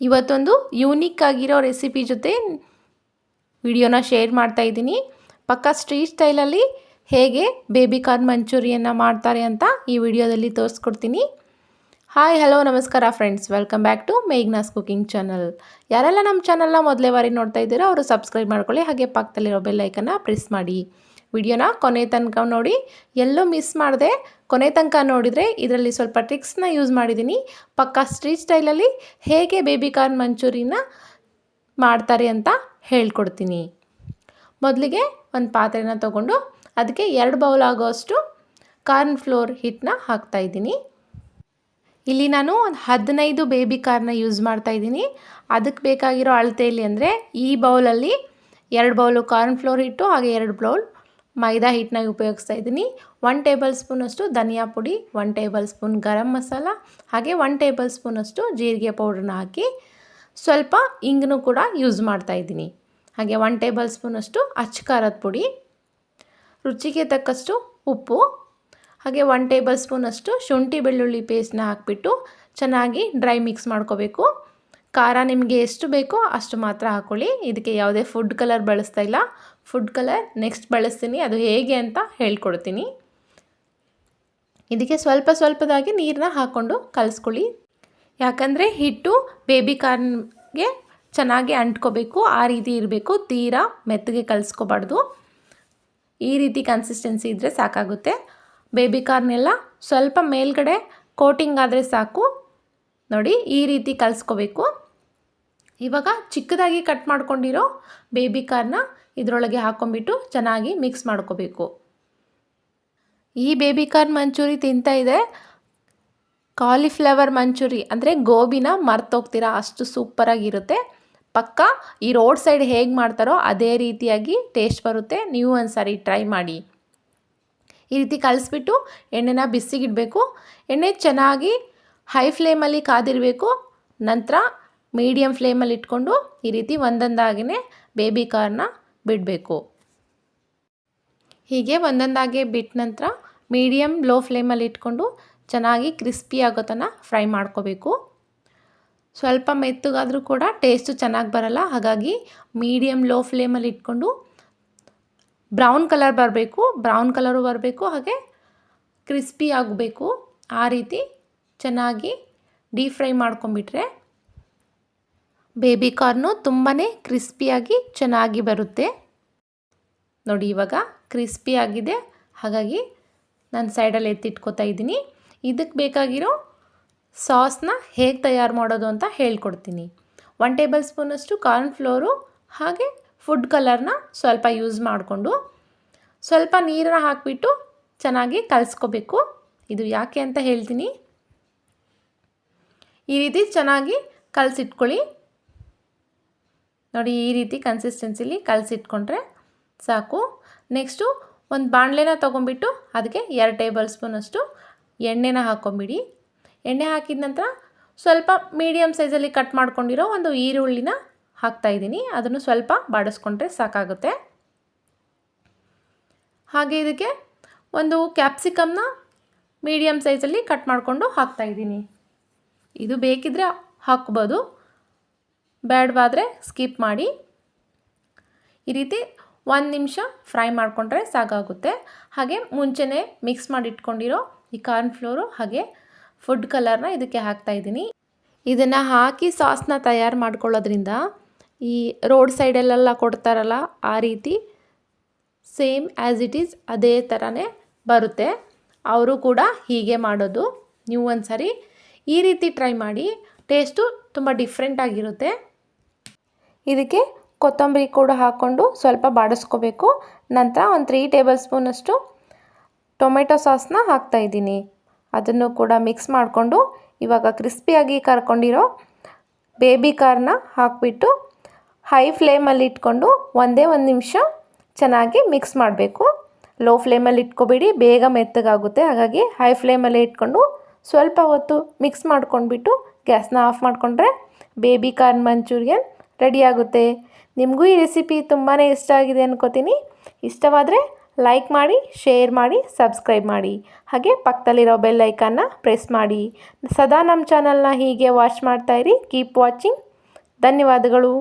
ಇವತ್ತೊಂದು ಯೂನಿಕ್ ಆಗಿರೋ ರೆಸಿಪಿ ಜೊತೆ ವಿಡಿಯೋನ ಶೇರ್ ಮಾಡ್ತಾ ಇದ್ದೀನಿ. ಪಕ್ಕ ಸ್ಟ್ರೀಟ್ ಸ್ಟೈಲಲ್ಲಿ ಹೇಗೆ ಬೇಬಿ ಕಾರ್ನ್ ಮಂಚೂರಿಯನ್ನು ಮಾಡ್ತಾರೆ ಅಂತ ಈ ವಿಡಿಯೋದಲ್ಲಿ ತೋರಿಸ್ಕೊಡ್ತೀನಿ. ಹಾಯ್ ಹಲೋ ನಮಸ್ಕಾರ friends welcome back to Meghna's cooking channel ಯಾರೆಲ್ಲ ನಮ್ಮ ಚಾನಲ್ನ ಮೊದಲೇ ಬಾರಿ ನೋಡ್ತಾ ಇದ್ದೀರೋ ಅವರು ಸಬ್ಸ್ಕ್ರೈಬ್ ಮಾಡ್ಕೊಳ್ಳಿ. ಹಾಗೆ ಪಕ್ಕದಲ್ಲಿರೋ ಬೆಲ್ಲೈಕನ್ನು ಪ್ರೆಸ್ ಮಾಡಿ. ವಿಡಿಯೋನ ಕೊನೆ ತನಕ ನೋಡಿ. ಎಲ್ಲೂ ಮಿಸ್ ಮಾಡಿದೆ ಕೊನೆ ತನಕ ನೋಡಿದರೆ ಇದರಲ್ಲಿ ಸ್ವಲ್ಪ ಟ್ರಿಕ್ಸ್ನ ಯೂಸ್ ಮಾಡಿದ್ದೀನಿ ಪಕ್ಕಾ ಸ್ಟ್ರೀಟ್ ಸ್ಟೈಲಲ್ಲಿ ಹೇಗೆ ಬೇಬಿ ಕಾರ್ನ್ ಮಂಚೂರಿನ ಮಾಡ್ತಾರೆ ಅಂತ ಹೇಳ್ಕೊಡ್ತೀನಿ. ಮೊದಲಿಗೆ ಒಂದು ಪಾತ್ರೆನ ತೊಗೊಂಡು ಅದಕ್ಕೆ ಎರಡು ಬೌಲ್ ಆಗೋಷ್ಟು ಕಾರ್ನ್ ಫ್ಲೋರ್ ಹಿಟ್ಟನ್ನ ಹಾಕ್ತಾಯಿದ್ದೀನಿ ಇಲ್ಲಿ ನಾನು ಒಂದು ಹದಿನೈದು ಬೇಬಿ ಕಾರ್ನ ಯೂಸ್ ಮಾಡ್ತಾ ಇದ್ದೀನಿ. ಅದಕ್ಕೆ ಬೇಕಾಗಿರೋ ಅಳತೆಯಲ್ಲಿ ಅಂದರೆ ಈ ಬೌಲಲ್ಲಿ ಎರಡು ಬೌಲು ಕಾರ್ನ್ ಫ್ಲೋರ್ ಹಿಟ್ಟು ಹಾಗೆ ಎರಡು ಬೌಲ್ ಮೈದಾ ಹಿಟ್ಟನ್ನ ಉಪಯೋಗಿಸ್ತಾ ಇದ್ದೀನಿ. ಒನ್ ಟೇಬಲ್ ಸ್ಪೂನಷ್ಟು ಧನಿಯಾ ಪುಡಿ one tablespoon garam masala, ಹಾಗೆ ಒನ್ ಟೇಬಲ್ ಸ್ಪೂನಷ್ಟು ಜೀರಿಗೆ ಪೌಡ್ರನ್ನ ಹಾಕಿ ಸ್ವಲ್ಪ ಇಂಗನ್ನು ಕೂಡ ಯೂಸ್ ಮಾಡ್ತಾ ಇದ್ದೀನಿ. ಹಾಗೆ ಒನ್ ಟೇಬಲ್ ಸ್ಪೂನಷ್ಟು ಅಚ್ಚ ಖಾರದ ಪುಡಿ, ರುಚಿಗೆ ತಕ್ಕಷ್ಟು ಉಪ್ಪು, ಹಾಗೆ ಒನ್ ಟೇಬಲ್ ಸ್ಪೂನಷ್ಟು ಶುಂಠಿ ಬೆಳ್ಳುಳ್ಳಿ ಪೇಸ್ಟ್ನ ಹಾಕಿಬಿಟ್ಟು ಚೆನ್ನಾಗಿ ಡ್ರೈ ಮಿಕ್ಸ್ ಮಾಡ್ಕೋಬೇಕು. ಖಾರ ನಿಮಗೆ ಎಷ್ಟು ಬೇಕೋ ಅಷ್ಟು ಮಾತ್ರ ಹಾಕ್ಕೊಳ್ಳಿ ಇದಕ್ಕೆ ಯಾವುದೇ ಫುಡ್ ಕಲರ್ ಬಳಸ್ತಾ ಇಲ್ಲ. ಫುಡ್ ಕಲರ್ ನೆಕ್ಸ್ಟ್ ಬಳಸ್ತೀನಿ. ಅದು ಹೇಗೆ ಅಂತ ಹೇಳ್ಕೊಡ್ತೀನಿ. ಇದಕ್ಕೆ ಸ್ವಲ್ಪ ಸ್ವಲ್ಪದಾಗಿ ನೀರನ್ನ ಹಾಕ್ಕೊಂಡು ಕಲಿಸ್ಕೊಳ್ಳಿ. ಯಾಕಂದರೆ ಹಿಟ್ಟು ಬೇಬಿ ಕಾರ್ನ್ಗೆ ಚೆನ್ನಾಗಿ ಅಂಟ್ಕೋಬೇಕು, ಆ ರೀತಿ ಇರಬೇಕು. ತೀರಾ ಮೆತ್ತಗೆ ಕಲಿಸ್ಕೋಬಾರ್ದು. ಈ ರೀತಿ ಕನ್ಸಿಸ್ಟೆನ್ಸಿ ಇದ್ದರೆ ಸಾಕಾಗುತ್ತೆ. ಬೇಬಿ ಕಾರ್ನೆಲ್ಲ ಸ್ವಲ್ಪ ಮೇಲ್ಗಡೆ ಕೋಟಿಂಗ್ ಆದರೆ ಸಾಕು. ನೋಡಿ, ಈ ರೀತಿ ಕಲಿಸ್ಕೋಬೇಕು. ಇವಾಗ ಚಿಕ್ಕದಾಗಿ ಕಟ್ ಮಾಡ್ಕೊಂಡಿರೋ ಬೇಬಿ ಕಾರ್ನ ಇದರೊಳಗೆ ಹಾಕ್ಕೊಂಬಿಟ್ಟು ಚೆನ್ನಾಗಿ ಮಿಕ್ಸ್ ಮಾಡ್ಕೋಬೇಕು. ಈ ಬೇಬಿ ಕಾರ್ನ್ ಮಂಚೂರಿ ತಿಂತಾ ಇದೆ. ಕಾಲಿಫ್ಲವರ್ ಮಂಚೂರಿ ಅಂದರೆ ಗೋಬಿನ ಮರ್ತೋಗ್ತೀರಾ, ಅಷ್ಟು ಸೂಪರಾಗಿರುತ್ತೆ ಪಕ್ಕ ಈ ರೋಡ್ ಸೈಡ್ ಹೇಗೆ ಮಾಡ್ತಾರೋ ಅದೇ ರೀತಿಯಾಗಿ ಟೇಸ್ಟ್ ಬರುತ್ತೆ. ನೀವು ಒಂದು ಟ್ರೈ ಮಾಡಿ. ಈ ರೀತಿ ಕಲಿಸ್ಬಿಟ್ಟು ಎಣ್ಣೆನ ಬಿಸಿಗಿಡಬೇಕು ಎಣ್ಣೆ ಚೆನ್ನಾಗಿ ಹೈ ಫ್ಲೇಮಲ್ಲಿ ಕಾದಿರಬೇಕು. ನಂತರ ಮೀಡಿಯಮ್ ಫ್ಲೇಮಲ್ಲಿ ಇಟ್ಕೊಂಡು ಈ ರೀತಿ ಒಂದೊಂದಾಗಿಯೇ ಬೇಬಿ ಕಾರ್ನ ಬಿಡಬೇಕು. ಹೀಗೆ ಒಂದೊಂದಾಗೆ ಬಿಟ್ಟ ನಂತರ ಮೀಡಿಯಮ್ ಲೋ ಫ್ಲೇಮಲ್ಲಿ ಇಟ್ಕೊಂಡು ಚೆನ್ನಾಗಿ ಕ್ರಿಸ್ಪಿ ಆಗೋ ತನಕ ಫ್ರೈ ಮಾಡ್ಕೋಬೇಕು. ಸ್ವಲ್ಪ ಮೆತ್ತಗಾದರೂ ಕೂಡ ಟೇಸ್ಟು ಚೆನ್ನಾಗಿ ಬರಲ್ಲ. ಹಾಗಾಗಿ ಮೀಡಿಯಮ್ ಲೋ ಫ್ಲೇಮಲ್ಲಿ ಇಟ್ಕೊಂಡು ಬ್ರೌನ್ ಕಲರ್ ಬರಬೇಕು. ಬ್ರೌನ್ ಕಲರು ಬರಬೇಕು. ಹಾಗೆ ಕ್ರಿಸ್ಪಿ ಆಗಬೇಕು. ಆ ರೀತಿ ಚೆನ್ನಾಗಿ ಡೀಪ್ ಫ್ರೈ ಮಾಡ್ಕೊಂಬಿಟ್ರೆ ಬೇಬಿ ಕಾರ್ನು ತುಂಬಾ ಕ್ರಿಸ್ಪಿಯಾಗಿ ಚೆನ್ನಾಗಿ ಬರುತ್ತೆ. ನೋಡಿ ಇವಾಗ ಕ್ರಿಸ್ಪಿ ಆಗಿದೆ. ಹಾಗಾಗಿ ನಾನು ಸೈಡಲ್ಲಿ ಎತ್ತಿಟ್ಕೋತಾ ಇದ್ದೀನಿ. ಇದಕ್ಕೆ ಬೇಕಾಗಿರೋ ಸಾಸ್ನ ಹೇಗೆ ತಯಾರು ಮಾಡೋದು ಅಂತ ಹೇಳ್ಕೊಡ್ತೀನಿ. ಒನ್ ಟೇಬಲ್ ಸ್ಪೂನಷ್ಟು ಕಾರ್ನ್ ಫ್ಲೋರು, ಹಾಗೆ ಫುಡ್ ಕಲರ್ನ ಸ್ವಲ್ಪ ಯೂಸ್ ಮಾಡಿಕೊಂಡು ಸ್ವಲ್ಪ ನೀರನ್ನ ಹಾಕಿಬಿಟ್ಟು ಚೆನ್ನಾಗಿ ಕಲಿಸ್ಕೋಬೇಕು. ಇದು ಯಾಕೆ ಅಂತ ಹೇಳ್ತೀನಿ. ಈ ರೀತಿ ಚೆನ್ನಾಗಿ ಕಲಸಿಟ್ಕೊಳ್ಳಿ. ನೋಡಿ ಈ ರೀತಿ ಕನ್ಸಿಸ್ಟೆನ್ಸಿಲಿ ಕಲಸಿಟ್ಕೊಂಡ್ರೆ ಸಾಕು. ನೆಕ್ಸ್ಟು ಒಂದು ಬಾಣಲೆನ ತೊಗೊಂಬಿಟ್ಟು ಅದಕ್ಕೆ ಎರಡು ಟೇಬಲ್ ಸ್ಪೂನಷ್ಟು ಎಣ್ಣೆನ ಹಾಕ್ಕೊಂಬಿಡಿ ಎಣ್ಣೆ ಹಾಕಿದ ನಂತರ ಸ್ವಲ್ಪ ಮೀಡಿಯಮ್ ಸೈಜಲ್ಲಿ ಕಟ್ ಮಾಡ್ಕೊಂಡಿರೋ ಒಂದು ಈರುಳ್ಳಿನ ಹಾಕ್ತಾಯಿದ್ದೀನಿ ಅದನ್ನು ಸ್ವಲ್ಪ ಬಾಡಿಸ್ಕೊಂಡ್ರೆ ಸಾಕಾಗುತ್ತೆ. ಹಾಗೆ ಇದಕ್ಕೆ ಒಂದು ಕ್ಯಾಪ್ಸಿಕಮ್ನ ಮೀಡಿಯಮ್ ಸೈಜಲ್ಲಿ ಕಟ್ ಮಾಡಿಕೊಂಡು ಹಾಕ್ತಾಯಿದ್ದೀನಿ ಇದು ಬೇಕಿದ್ರೆ ಹಾಕ್ಬೋದು. ಬೇಡವಾದರೆ ಸ್ಕಿಪ್ ಮಾಡಿ. ಈ ರೀತಿ ಒಂದು ನಿಮಿಷ ಫ್ರೈ ಮಾಡಿಕೊಂಡ್ರೆ ಸಾಕಾಗುತ್ತೆ ಹಾಗೆ ಮುಂಚೆನೇ ಮಿಕ್ಸ್ ಮಾಡಿ ಇಟ್ಕೊಂಡಿರೋ ಈ ಕಾರ್ನ್ ಫ್ಲೋರು ಹಾಗೆ ಫುಡ್ ಕಲರ್ನ ಇದಕ್ಕೆ ಹಾಕ್ತಾಯಿದ್ದೀನಿ ಇದನ್ನು ಹಾಕಿ ಸಾಸ್ನ ತಯಾರು ಮಾಡ್ಕೊಳ್ಳೋದ್ರಿಂದ ಈ ರೋಡ್ ಸೈಡಲ್ಲೆಲ್ಲ ಕೊಡ್ತಾರಲ್ಲ ಆ ರೀತಿ ಸೇಮ್ ಆ್ಯಸ್ ಇಟ್ ಈಸ್ ಅದೇ ಥರನೇ ಬರುತ್ತೆ. ಅವರು ಕೂಡ ಹೀಗೆ ಮಾಡೋದು. ನೀವು ಒಂದು ಸರಿ ಈ ರೀತಿ ಟ್ರೈ ಮಾಡಿ. ಟೇಸ್ಟು ತುಂಬ ಡಿಫ್ರೆಂಟಾಗಿರುತ್ತೆ ಇದಕ್ಕೆ ಕೊತ್ತಂಬರಿ ಕೂಡ ಹಾಕ್ಕೊಂಡು ಸ್ವಲ್ಪ ಬಾಡಿಸ್ಕೋಬೇಕು. ನಂತರ ಒಂದು ತ್ರೀ ಟೇಬಲ್ ಸ್ಪೂನಷ್ಟು ಟೊಮೆಟೊ ಸಾಸ್ನ ಹಾಕ್ತಾಯಿದ್ದೀನಿ ಅದನ್ನು ಕೂಡ ಮಿಕ್ಸ್ ಮಾಡಿಕೊಂಡು ಇವಾಗ ಕ್ರಿಸ್ಪಿಯಾಗಿ ಕರ್ಕೊಂಡಿರೋ ಬೇಬಿ ಕಾರ್ನ ಹಾಕಿಬಿಟ್ಟು ಹೈ ಫ್ಲೇಮಲ್ಲಿ ಇಟ್ಕೊಂಡು ಒಂದೇ ಒಂದು ನಿಮಿಷ ಚೆನ್ನಾಗಿ ಮಿಕ್ಸ್ ಮಾಡಬೇಕು. ಲೋ ಫ್ಲೇಮಲ್ಲಿ ಇಟ್ಕೊಬೇಡಿ, ಬೇಗ ಮೆತ್ತಗಾಗುತ್ತೆ. ಹಾಗಾಗಿ ಹೈ ಫ್ಲೇಮಲ್ಲೇ ಇಟ್ಕೊಂಡು ಸ್ವಲ್ಪ ಹೊತ್ತು ಮಿಕ್ಸ್ ಮಾಡ್ಕೊಂಡ್ಬಿಟ್ಟು ಗ್ಯಾಸ್ನ ಆಫ್ ಮಾಡಿಕೊಂಡ್ರೆ ಬೇಬಿ ಕಾರ್ನ್ ಮಂಚೂರಿಯನ್ ರೆಡಿ ಆಗುತ್ತೆ ನಿಮಗೂ ಈ ರೆಸಿಪಿ ತುಂಬಾ ಇಷ್ಟ ಆಗಿದೆ ಅನ್ಕೋತೀನಿ. ಇಷ್ಟವಾದರೆ ಲೈಕ್ ಮಾಡಿ, ಶೇರ್ ಮಾಡಿ, ಸಬ್ಸ್ಕ್ರೈಬ್ ಮಾಡಿ. ಹಾಗೆ ಪಕ್ಕದಲ್ಲಿರೋ ಬೆಲ್ ಐಕನ್ನ ಪ್ರೆಸ್ ಮಾಡಿ. ಸದಾ ನಮ್ಮ ಚಾನಲ್ನ ಹೀಗೆ ವಾಚ್ ಮಾಡ್ತಾಯಿರಿ ಕೀಪ್ ವಾಚಿಂಗ್. ಧನ್ಯವಾದಗಳು.